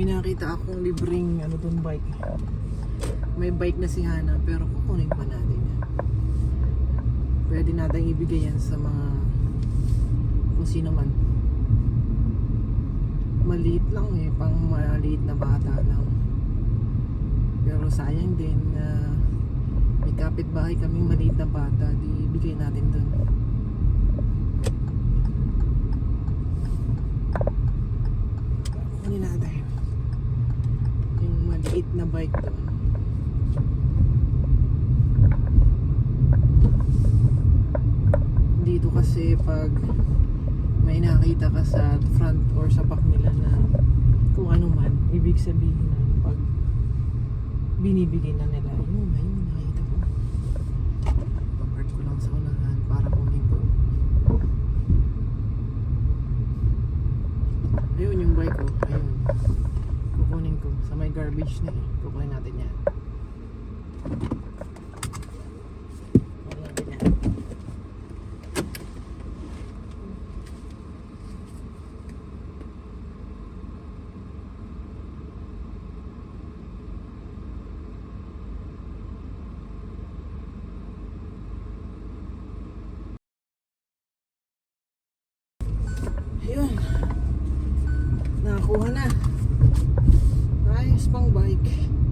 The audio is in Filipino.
May nakita akong libreng ano dun bike. May bike na si Hana pero kukunin pa natin yan. Pwede natin ibigay yan sa mga kung sino man. Maliit lang eh, pang maliit na bata lang. Pero sayang din na may kapitbahay kaming maliit na bata, di bigay natin dun. Kunin natin. Maliit na bike doon. Dito kasi pag may nakita ka sa front or sa back nila na kung ano man, ibig sabihin na pag binibigay na nila, yun, ayun, nakita ko. Papark ko lang sa unahan para kunin ko. Ayun yung bike ko. Ayun. Kukunin ko. Sa may garbage na eh. Kukunin natin yan. Ayun. Nakakuha na. Pang bike.